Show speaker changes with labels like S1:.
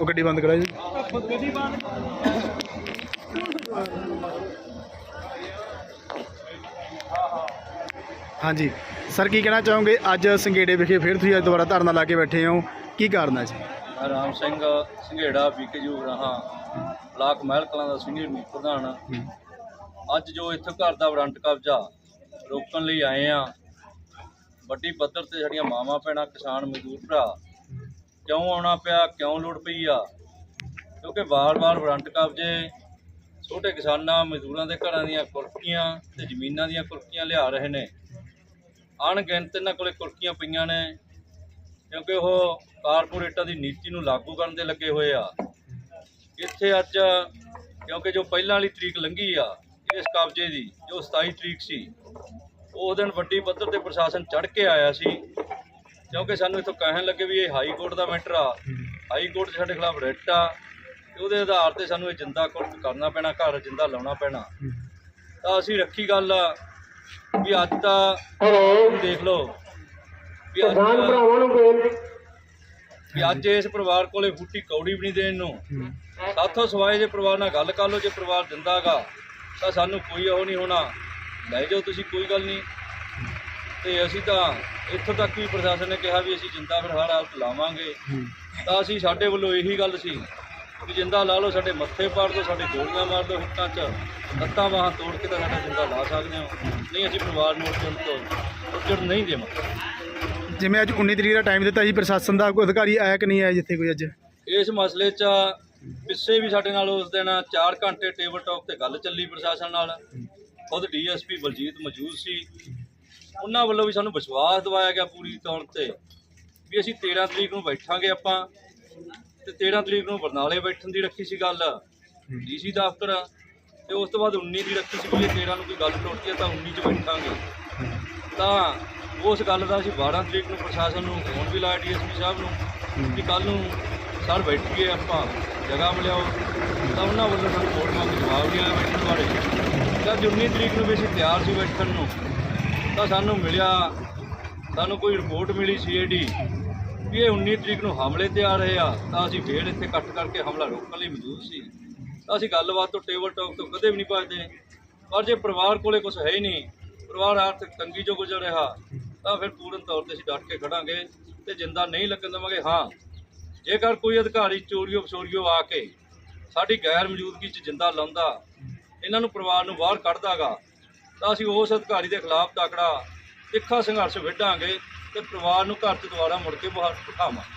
S1: ਉਹ ਗੱਡੀ ਬੰਦ ਕਰਾ ਜੀ
S2: ਗੱਡੀ ਬੰਦ
S1: ਹਾਂਜੀ। ਸਰ ਕੀ ਕਹਿਣਾ ਚਾਹੋਗੇ? ਅੱਜ ਸੰਗੇੜੇ ਵਿਖੇ ਫਿਰ ਤੁਸੀਂ ਅੱਜ ਦੁਬਾਰਾ ਧਰਨਾ ਲਾ ਕੇ ਬੈਠੇ ਹੋ। ਕੀ ਕਾਰਨ ਹੈ ਜੀ?
S3: ਰਾਮ ਸਿੰਘ ਸੰਘੇੜਾ ਬੀਕੇਯੂ ਰਹਾ ਬਲਾਕ ਮਹਿਲ ਕਲਾਂ ਦਾ ਸੀਨੀਅਰ ਮੀਤ ਪ੍ਰਧਾਨ। ਅੱਜ ਜੋ ਇੱਥੇ ਘਰ ਦਾ ਵਾਰੰਟ ਕਬਜ਼ਾ ਰੋਕਣ ਲਈ ਆਏ ਆ ਵੱਡੀ ਪੱਧਰ ਤੇ ਸਾਡੀਆਂ ਮਾਵਾਂ ਭੈਣਾਂ ਕਿਸਾਨ ਮਜ਼ਦੂਰ ਭਰਾ ਕਿਉਂ ਆਉਣਾ ਪਿਆ, ਕਿਉਂ ਲੋੜ ਪਈ ਆ? ਕਿਉਂਕਿ ਵਾਰ-ਵਾਰ ਵਰੰਟ ਕਬਜ਼ੇ, ਛੋਟੇ ਕਿਸਾਨਾਂ ਮਜ਼ਦੂਰਾਂ ਦੇ ਘਰਾਂ ਦੀਆਂ ਕੁਰਕੀਆਂ ਤੇ ਜ਼ਮੀਨਾਂ ਦੀਆਂ ਕੁਰਕੀਆਂ ਲਿਆ ਰਹੇ ਨੇ। ਅਣਗਿਣਤ ਇਹਨਾਂ ਕੋਲੇ ਕੁਰਕੀਆਂ ਪਈਆਂ ਨੇ, ਕਿਉਂਕਿ ਉਹ ਕਾਰਪੋਰੇਟਾਂ ਦੀ ਨੀਤੀ ਨੂੰ ਲਾਗੂ ਕਰਨ ਦੇ ਲੱਗੇ ਹੋਏ ਆ। ਇੱਥੇ ਅੱਜ, ਕਿਉਂਕਿ ਜੋ ਪਹਿਲਾਂ ਵਾਲੀ ਤਰੀਕ ਲੰਘੀ ਆ, ਇਸ ਕਬਜ਼ੇ ਦੀ, ਜੋ 27 ਤਰੀਕ ਸੀ ਉਸ ਦਿਨ ਵੱਡੀ ਪੱਧਰ ਤੇ ਪ੍ਰਸ਼ਾਸਨ ਚੜ ਕੇ ਆਇਆ ਸੀ। ਕਿਉਂਕਿ ਸਾਨੂੰ ਇੱਥੋਂ ਕਹਿਣ ਲੱਗੇ ਵੀ ਇਹ ਹਾਈ ਕੋਰਟ ਦਾ ਮੈਟਰ ਆ। ਹਾਈ ਕੋਰਟ 'ਚ ਸਾਡੇ ਖਿਲਾਫ ਰਿਟ ਆ। ਤੇ ਉਹਦੇ ਆਧਾਰ ਤੇ ਸਾਨੂੰ ਇਹ ਜਿੰਦਾ ਕੋਰਟ ਕਰਨਾ ਪੈਣਾ ਘਰ ਜਿੰਦਾ ਲਾਉਣਾ ਪੈਣਾ। ਤਾਂ ਅਸੀਂ ਰੱਖੀ ਗੱਲ ਆ ਵੀ ਅੱਜ ਤਾਂ ਦੇਖ ਲਓ ਵੀ ਅੱਜ ਵੀ ਅੱਜ ਇਸ ਪਰਿਵਾਰ ਕੋਲੇ ਫੁੱਟੀ ਕੌੜੀ ਵੀ ਨਹੀਂ ਦੇਣ ਨੂੰ। ਸਾਥੋਂ ਸਵਾਏ ਜੇ ਪਰਿਵਾਰ ਨਾਲ ਗੱਲ ਕਰ ਲਓ ਜੇ ਪਰਿਵਾਰ ਦਿੰਦਾਗਾ ਤਾਂ ਸਾਨੂੰ ਕੋਈ ਉਹ ਨਹੀਂ ਹੋਣਾ। ਲੈ ਜਾਓ ਤੁਸੀਂ ਕੋਈ ਗੱਲ ਨਹੀਂ। ਤੇ ਅਸੀਂ ਤਾਂ ਇੱਥੋਂ ਤੱਕ ਵੀ ਪ੍ਰਸ਼ਾਸਨ ਨੇ ਕਿਹਾ ਵੀ ਅਸੀਂ ਜਿੰਦਾ ਫਿਰ ਹਰ ਹਾਲਤ ਲਾਵਾਂਗੇ ਤਾਂ ਅਸੀਂ ਸਾਡੇ ਵੱਲੋਂ ਇਹੀ ਗੱਲ ਸੀ ਵੀ ਜਿੰਦਾ ਲਾ ਲਓ ਸਾਡੇ ਮੱਥੇ ਪਾੜ ਦਿਓ ਸਾਡੇ ਗੋਲੀਆਂ ਮਾਰ ਦਿਓ ਹਿੱਟਾਂ 'ਚ। ਲੱਤਾਂ ਬਾਹਾਂ ਤੋੜ ਕੇ ਤਾਂ ਸਾਡਾ ਜਿੰਦਾ ਲਾ ਸਕਦੇ ਹੋ। ਨਹੀਂ ਅਸੀਂ ਪਰਿਵਾਰ ਨੂੰ ਉੱਜਣ ਤੋਂ ਉੱਜਣ ਨਹੀਂ ਦੇਵਾਂਗੇ।
S1: ਜਿਵੇਂ ਅੱਜ 19 ਤਰੀਕ ਦਾ ਟਾਈਮ ਦਿੱਤਾ ਜੀ ਪ੍ਰਸ਼ਾਸਨ ਦਾ ਕੋਈ ਅਧਿਕਾਰੀ ਆਇਆ ਕਿ ਨਹੀਂ ਆਇਆ ਜਿੱਥੇ ਕੋਈ ਅੱਜ?
S3: ਇਸ ਮਸਲੇ 'ਚ ਪਿੱਛੇ ਵੀ ਸਾਡੇ ਨਾਲ ਉਸ ਦਿਨ 4 ਘੰਟੇ ਟੇਬਲ ਟਾਕ ਤੇ ਗੱਲ ਚੱਲੀ ਪ੍ਰਸ਼ਾਸਨ ਨਾਲ। ਖੁਦ ਡੀਐਸਪੀ ਬਲਜੀਤ ਮੌਜੂਦ ਸੀ। ਉਹਨਾਂ ਵੱਲੋਂ ਵੀ ਸਾਨੂੰ ਵਿਸ਼ਵਾਸ ਦਿਵਾਇਆ ਗਿਆ ਪੂਰੀ ਤੌਰ ਤੇ ਵੀ ਅਸੀਂ 13 ਤਰੀਕ ਨੂੰ ਬੈਠਾਂਗੇ ਆਪਾਂ ਤੇ 13 ਤਰੀਕ ਨੂੰ ਬਰਨਾਲੇ ਬੈਠਣ ਦੀ ਰੱਖੀ ਸੀ ਗੱਲ, ਡੀਸੀ ਦਫ਼ਤਰ ਤੇ ਉਸ ਤੋਂ ਬਾਅਦ 19 ਦੀ ਰੱਖੀ ਸੀ ਵੀ ਜੇ 13 ਨੂੰ ਕੋਈ ਗੱਲ ਟੁੱਟਦੀ ਹੈ ਤਾਂ 19 ਚ ਬੈਠਾਂਗੇ। ਤਾਂ ਉਸ ਗੱਲ ਦਾ ਅਸੀਂ 12 ਤਰੀਕ ਨੂੰ ਪ੍ਰਸ਼ਾਸਨ ਨੂੰ ਫੋਨ ਵੀ ਲਾਇਆ ਡੀਐਸਪੀ ਸਾਹਿਬ ਨੂੰ ਕਿ ਕੱਲ ਨੂੰ ਸਰ ਬੈਠੀਏ ਆਪਾਂ, ਜਗ੍ਹਾ ਮਿਲਿਆਓ ਤਾਂ ਉਹਨਾਂ ਵੱਲੋਂ ਸਾਨੂੰ ਫੋਟੋਆਂ ਦਾ ਜਵਾਬ ਨਹੀਂ ਆਇਆ ਬੈਠਣ ਬਾਰੇ। ਜਦ 19 ਤਰੀਕ ਨੂੰ ਵੀ ਅਸੀਂ ਤਿਆਰ ਸੀ ਬੈਠਣ ਨੂੰ ਤਾਂ ਸਾਨੂੰ ਮਿਲਿਆ, ਸਾਨੂੰ ਕੋਈ ਰਿਪੋਰਟ ਮਿਲੀ ਸੀਆਈਡੀ ਵੀ ਇਹ 19 ਤਰੀਕ ਨੂੰ ਹਮਲੇ ਤੇ ਆ ਰਹੇ ਆ, ਤਾਂ ਅਸੀਂ ਫੇਰ ਇੱਥੇ ਇਕੱਠ ਕਰਕੇ ਹਮਲਾ ਰੋਕਣ ਲਈ ਮੌਜੂਦ ਸੀ। ਤਾਂ ਅਸੀਂ ਗੱਲਬਾਤ ਤੋਂ ਟੇਬਲ ਟਾਕ ਤੋਂ ਕਦੇ ਵੀ ਨਹੀਂ ਭੱਜਦੇ। ਪਰ ਜੇ ਪਰਿਵਾਰ ਕੋਲੇ ਕੁਝ ਹੈ ਹੀ ਨਹੀਂ, ਪਰਿਵਾਰ ਆਰਥਿਕ ਤੰਗੀ ਚੋਂ ਗੁਜ਼ਰ ਰਿਹਾ, ਤਾਂ ਫਿਰ ਪੂਰਨ ਤੌਰ ਤੇ ਅਸੀਂ ਡਟ ਕੇ ਖੜਾਂਗੇ ਤੇ ਜਿੰਦਾ ਨਹੀਂ ਲੱਗਣ ਦੇਵਾਂਗੇ। ਹਾਂ, ਜੇਕਰ ਕੋਈ ਅਧਿਕਾਰੀ ਚੋਰੀਓ ਫਸੋਰੀਓ ਆ ਕੇ ਸਾਡੀ ਗੈਰ ਮੌਜੂਦਗੀ 'ਚ ਜਿੰਦਾ ਲਾਉਂਦਾ, ਇਹਨਾਂ ਨੂੰ ਪਰਿਵਾਰ ਨੂੰ ਬਾਹਰ ਕੱਢਦਾਗਾ ਤਾਂ ਅਸੀਂ ਉਸ ਅਧਿਕਾਰੀ ਦੇ ਖਿਲਾਫ ਤਕੜਾ ਤਿੱਖਾ ਸੰਘਰਸ਼ ਵਿੱਢਾਂਗੇ ਤੇ ਪਰਿਵਾਰ ਨੂੰ ਘਰ 'ਚ ਦੁਬਾਰਾ ਮੁੜ ਕੇ ਬਾਹਰ ਬਿਠਾਵਾਂਗੇ।